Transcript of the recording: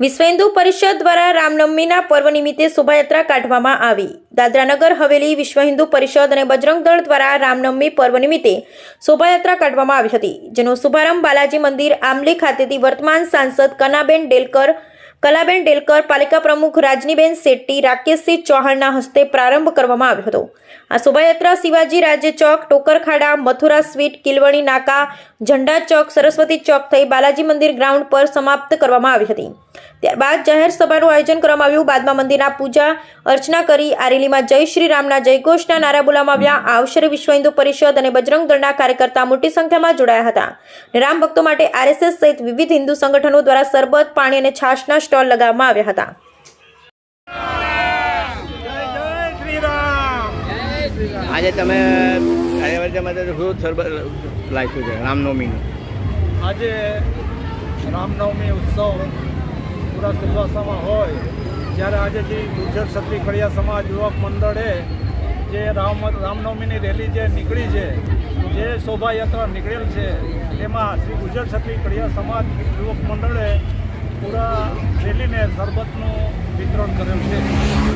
વિશ્વ હિન્દુ પરિષદ દ્વારા રામનવમીના પર્વ નિમિત્તે શોભાયાત્રા કાઢવામાં આવી. દાદરાનગર હવેલી વિશ્વ હિન્દુ પરિષદ અને બજરંગ દળ દ્વારા રામનવમી પર્વ નિમિત્તે શોભાયાત્રા કાઢવામાં આવી હતી, જેનો શુભારંભ બાલાજી મંદિર આમલી ખાતેથી વર્તમાન સાંસદ કનાબેન ડેલકર, કલાબેન ડેલકર, પાલિકા પ્રમુખ રાજનીબેન શેટ્ટી, રાકેશસિંહ ચૌહાણના હસ્તે પ્રારંભ કરવામાં આવ્યો હતો. આ શોભાયાત્રા શિવાજી રાજ્ય ચોક ટોકરખાડા મથુરા સ્વીટ, કિલવણી, નાકા, ઝંડા ચોક, સરસ્વતી ચોક થઈ બાલાજી મંદિર ગ્રાઉન્ડ પર સમાપ્ત કરવામાં આવી હતી. ત્યારબાદ જાહેર સભાનું આયોજન કરવામાં આવ્યું. બાદમાં મંદિરના પૂજા અર્ચના કરી આ રેલીમાં જય શ્રી રામના જયઘોષના નારા બોલાવવામાં આવ્યા. આ અવસરે વિશ્વ હિન્દુ પરિષદ અને બજરંગ દળના કાર્યકર્તા મોટી સંખ્યામાં જોડાયા હતા રામ ભક્તો માટે આરએસએસ સહિત વિવિધ હિન્દુ સંગઠનો દ્વારા સરબત પાણી અને છાશના સ્ટોલ લગાવવામાં આવ્યા હતા. આજે તમે કાર્યવર્તી માટે શું સરબત લાગ્યું છે. રામનવમીનું. આજે રામનવમી ઉત્સવ પૂરા સિલવાસામાં હોય, જ્યારે આજે જે ગુજર ક્ષત્રિય કડિયા સમાજ યુવક મંડળે જે રામ, રામનવમીની રેલી જે નીકળી છે, જે શોભાયાત્રા નીકળેલ છે તેમાં શ્રી ગુજર ક્ષત્રિય કડિયા સમાજ યુવક મંડળે પૂરા રેલીને શરબતનું વિતરણ કરેલ છે.